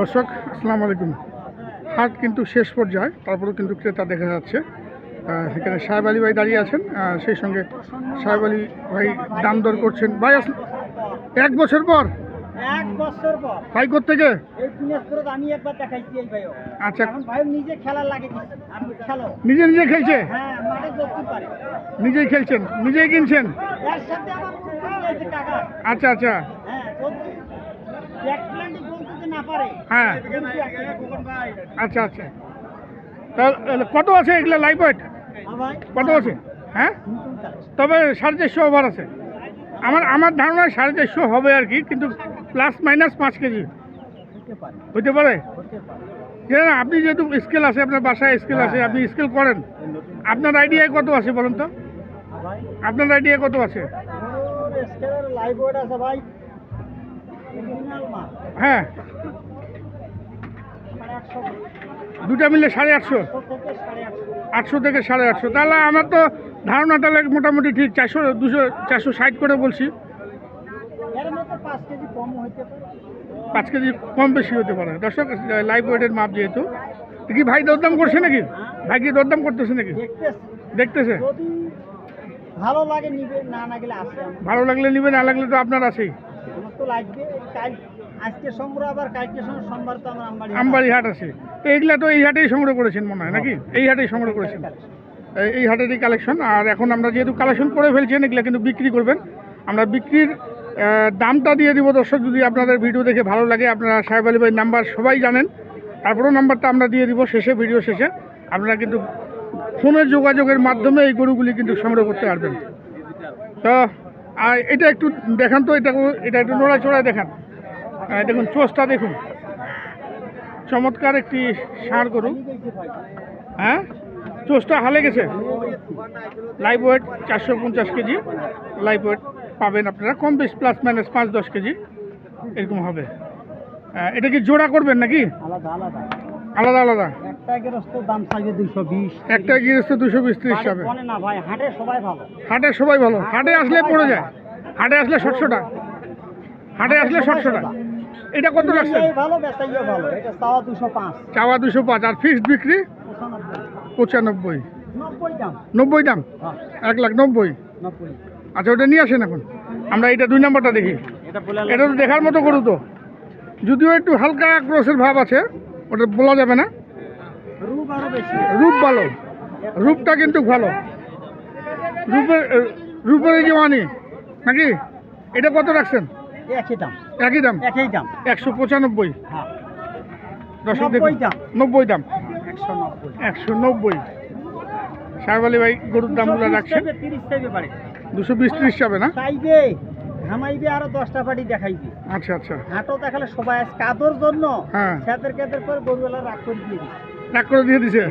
দর্শক আসসালামু আলাইকুম। হাট কিন্তু শেষ পর্যায়ে তারপরেও কিন্তু ক্রেতা দেখা যাচ্ছে। এখানে সাহেব আলী ভাই দাঁড়িয়ে আছেন সেই সঙ্গে সাহেব আলী ভাই দাম দর করছেন। ভাই এক বছর পর? এক বছর পর। ভাই থেকে এই দিনাজপুরে আমি একবার দেখাইছি এই ভাইও। আচ্ছা। এখন ভাই নিজে খেলার লাগে আমি খেলো। নিজে নিজে খেলছে? হ্যাঁ মাঠে করতে পারে। নিজেই খেলছেন? নিজেই কিনছেন? এর সাথে আমার মুরগি আচ্ছা আচ্ছা। হ্যাঁ এক প্ল্যান্টে হ্যাঁ। আচ্ছা আচ্ছা। তাহলে কত আছে এগুলো লাইভ ওয়েট কত আছে? হ্যাঁ? তবে সাড়ে চারশো ওভার আছে। আমার আমার ধারণা সাড়ে চারশো হবে আর কি কিন্তু প্লাস মাইনাস পাঁচ কেজি। হতে পারে। যে আপনি যেহেতু স্কেল আছে আপনার বাসায় স্কেল আছে আপনি স্কেল করেন। আপনার আইডিয়ায় কত আছে বলুন তো? আপনার আইডিয়ায় কত আছে ওর স্কেলের লাইভ ওয়েট আছে ভাই অরিজিনাল মাল হ্যাঁ। দুটা মিলে সাড়ে আটশো। আটশো থেকে সাড়ে আটশো। তাহলে আমার তো ধারণা তাহলে মোটামুটি ঠিক চারশো দুশো চারশো ষাট করে বলছি। পাঁচ কেজি কম বেশি হতে পারে। দর্শক লাইভ ওয়েটের মাপ যেহেতু কি ভাই দরদাম করছে নাকি? ভাই কি দরদাম করতেছে নাকি? দেখতেছি। ভালো লাগে নিবে না না গেলে আসে। আমার ভালো লাগলে নিবে না লাগলে তো আপনার আছেই। তো লাগবে। আজকে সংগ্রহ আবার কালকে সোমবার তো আমার আমবাড়ি আমবাড়ি হাট আছে। তো এইগুলা তো এই হাটেই সংগ্রহ করেছেন মনে হয় নাকি? এই হাটেই সংগ্রহ করেছেন। এই- হাটেরই কালেকশন আর এখন আমরা যেহেতু কালেকশন করে ফেলছেন এগুলা কিন্তু বিক্রি করবেন। আমরা বিক্রির দামটা দিয়ে দিব দর্শক যদি আপনাদের ভিডিও দেখে ভালো লাগে আপনারা সাহেব আলী ভাই নাম্বার সবাই জানেন। তারপরেও নাম্বারটা আমরা দিয়ে দিব শেষে ভিডিও শেষে। আপনারা কিন্তু ফোনের যোগাযোগের মাধ্যমে এই গরুগুলি কিন্তু সংগ্রহ করতে পারবেন। তো আর এটা একটু দেখান তো, এটা এটা একটু নড়াচড়ায় দেখান। দেখুন চোষটা দেখুন। চমৎকার একটি ষাঁড় গরু। হ্যাঁ? চোষটা হালে গেছে। লাইভ ওয়েট চারশো পঞ্চাশ কেজি। লাইভ ওয়েট পাবেন আপনারা। কম বেশ প্লাস মাইনাস পাঁচ দশ কেজি। এরকম হবে। এটা কি জোড়া করবেন নাকি? আলাদা আলাদা আলাদা আলাদা। একটা গেরস্তের দাম দুইশো বিশ। একটা দুশো বিশ ত্রিশ না ভাই হাটে সবাই ভালো। হাটে সবাই ভালো। হাটে আসলে পড়ে যায়। হাটে আসলে সাতশোটা হাটে আসলে সাতশোটা এটা কত লাগছে ভালো বেচাইও ভালো। এটা চাওয়া দুশো পাঁচ। চাওয়া দুশো পাঁচ। আর ফিক্সড বিক্রি? পঁচানব্বই। নব্বই দাম। হ্যাঁ। এক লাখ নব্বই। আচ্ছা ওটা নিয়ে আসেন এখন। আমরা এটা দুই নাম্বারটা দেখি। এটা তো দেখার মতো গরু তো। যদিও একটু হালকা ক্রসের ভাব আছে ওটা বলা যাবে না? রূপ ভালো। রূপটা কিন্তু ভালো। রূপের রূপের এই মানি নাকি? এটা কত রাখছেন? একই দাম। একই দাম? একই দাম। একশো পঁচানব্বই। হ্যাঁ। নব্বই দাম। একশো নব্বই। সাহেব আলী ভাই গরুর দামগুলো রাখছেন? দুশো বিশ ত্রিশ যাবে না? ঘামাইবে আরও দশটা পাটি দেখাইবে। আচ্ছা আচ্ছা। হাটও দেখালে সবাই আজ কাদর জন্য হ্যাঁ। খেতের খেতের পর গরুবেলা রাগ করে দিয়ে দিচ্ছে রাগ করে দিয়ে দিছে?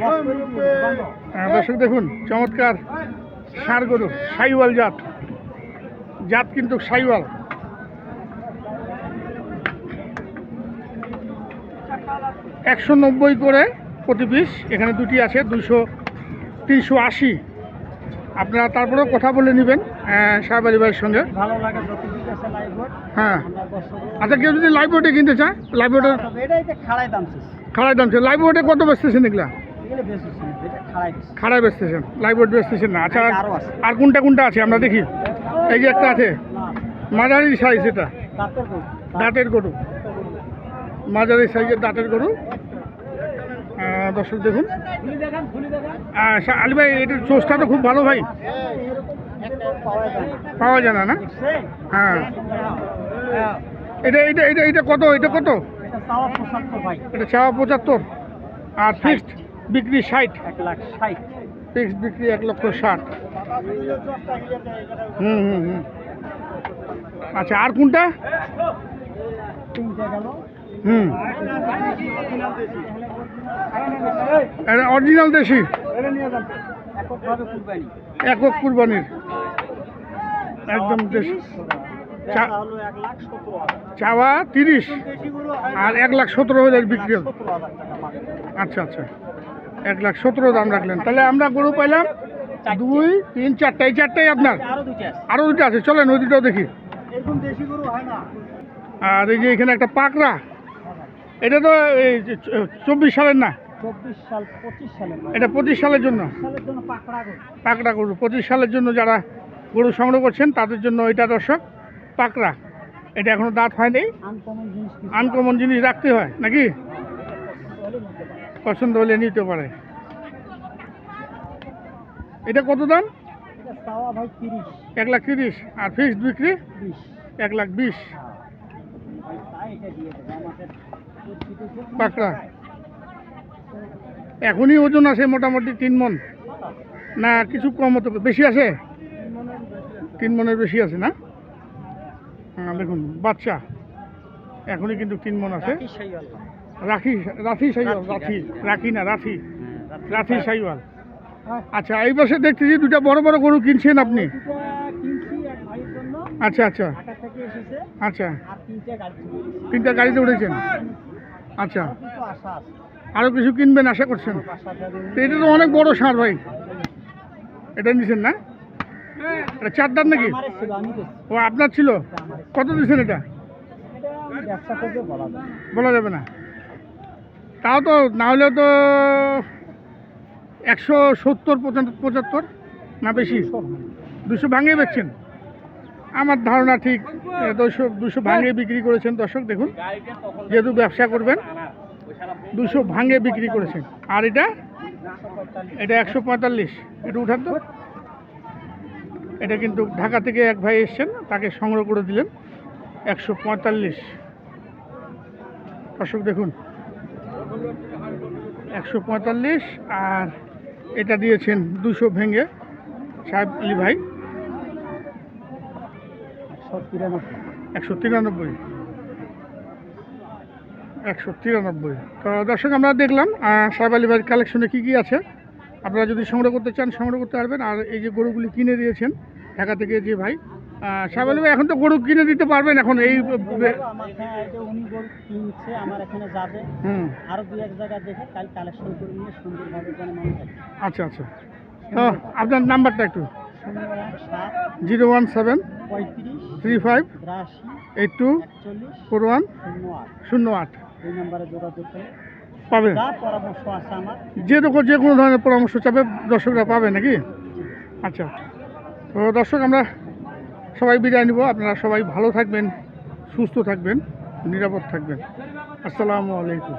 দর্শক দেখুন চমৎকার। ষাঁড় গরু সাইওয়াল জাত। জাত কিন্তু সাইওয়াল। একশো নব্বই করে প্রতি পিস এখানে দুটি আছে দুশো তিনশো আশি। আপনারা তারপরেও কথা বলে নেবেন সাহেব আলী ভাইয়ের সঙ্গে। ভালো লাগে হ্যাঁ। আচ্ছা কেউ যদি লাইভ বোর্ডে কিনতে চায় লাইভ বোর্ডে খাড়াই দাম খাড়াই দাম লাইভ বোর্ডে কত বেচতেছেন এগুলা? ছিল এটা খাড়াই বেচতেছেন লাইভ বোর্ড বেচতেছেন না। আচ্ছা আর- কোনটা কোনটা আছে? আমরা দেখি। এই যে একটা আছে। মাঝারি সাইজ এটা। দাঁতের গরু। মাঝারি সাইজের দাঁতের গরু। দর্শক দেখুন। আলী ভাই এটার চোষটা তো খুব ভালো ভাই। পাওয়া যায় না না? হ্যাঁ। এটা এটা এটা এটা কত? এটা কত? এটা চাওয়া পঁচাত্তর। ভাই এটা চাওয়া পঁচাত্তর আর ফিক্সড বিক্রি ষাট। এক লাখ ষাট। ফিক্সড বিক্রি এক লক্ষ ষাট। হুম হুম হুম। আচ্ছা আর কোনটা? হুম। এটা অরিজিনাল দেশি। একক কুরবানির। একদম দেশি চাওয়া তিরিশ। আর এক লাখ সতেরো হাজার বিক্রি আচ্ছা আচ্ছা। এক লাখ সতেরো দাম রাখলেন। তাহলে আমরা গরু পাইলাম দুই তিন চারটা। এই চারটাই আপনার? আরও দুইটা আছে। আরও দুটো আছে। চলেন ওই দুটাও দেখি। আর এই যে এখানে একটা পাকড়া। এটা তো এই যে চব্বিশ সালের না? চব্বিশ সাল পঁচিশ সালের এটা পঁচিশ সালের জন্য? পাকড়া গরু। পঁচিশ সালের জন্য যারা গরু সংগ্রহ করছেন তাদের জন্য এটা দর্শক পাকড়া। এটা এখনও দাঁত হয়নি। আনকমন জিনিস রাখতে হয় নাকি? পছন্দ হলে নিতে পারে। এটা কত দাম? এক লাখ তিরিশ। আর ফিক্সড বিক্রি? এক লাখ বিশ। পাকড়া। এখনই ওজন আছে মোটামুটি তিন মন। না কিছু কম হতে বেশি আছে তিন মনের বেশি আছে না? হ্যাঁ দেখুন বাচ্চা। এখনই কিন্তু তিন মন আছে। রাখি রাখি রাথি সাইওয়াল রাথি রাখি। না হ্যাঁ, রাথি সাইওয়াল। হ্যাঁ। আচ্ছা এই পাশে দেখতেছি দুটা বড় বড় গরু কিনছেন আপনি? আচ্ছা আচ্ছা। আচ্ছা চলে গেছে। তিনটা গাড়িতে উঠেছেন? আচ্ছা। আরও কিছু আরও কিছু কিনবেন আশা করছেন? এটা তো অনেক বড় সার ভাই। এটা নিছেন না? এটা চার দাঁত নাকি? ও আপনার ছিল? কত দিচ্ছেন এটা? বলা যাবে না। তাও তো না হলেও তো একশো সত্তর পঁচাত্তর পঁচাত্তর না বেশি? দুশো ভাঙিয়ে বেচছেন? আমার ধারণা ঠিক দুশো দুশো ভাঙে বিক্রি করেছেন দর্শক, দেখুন, যেহেতু ব্যবসা করবেন, দুশো ভাঙে বিক্রি করেছেন। আর এটা? এটা একশো পঁয়তাল্লিশ। এটা উঠান তো। এটা কিন্তু ঢাকা থেকে এক ভাই এসছেন, তাকে সংগ্রহ করে দিলেন একশো পঁয়তাল্লিশ। দর্শক, দেখুন, একশো পঁয়তাল্লিশ, আর এটা দিয়েছেন দুশো ভেঙে সাহেব আলী ভাই। একশো তিরানব্বই। একশো তিরানব্বই। তো দর্শক আমরা দেখলাম সাহেব আলী ভাইয়ের কালেকশনে কী কী আছে? আপনারা যদি সংগ্রহ করতে চান সংগ্রহ করতে পারবেন। আর এই যে গরুগুলি কিনে দিয়েছেন ঢাকা থেকে যে ভাই সাহেব আলী ভাই এখন তো গরু কিনে দিতে পারবেন এখন এই বে- আমার এখানে এই যে উনি গরু কিনছে আমার এখানে যাবে। হুম। আরও এক জায়গা দেখে কাল কালেকশন করে নিয়ে সুন্দরভাবে যেন মানুষ থাকে আচ্ছা আচ্ছা। আপনার নাম্বারটা একটু। Zero one seven three five eight two four one শূন্য আট। পাবেন। যা তো যে কোনো ধরনের পরামর্শ চাবে দর্শকরা পাবে নাকি? আচ্ছা তো দর্শক, আমরা সবাই বিদায় নিব। আপনারা সবাই ভালো থাকবেন, সুস্থ থাকবেন, নিরাপদ থাকবেন। আসসালামু আলাইকুম।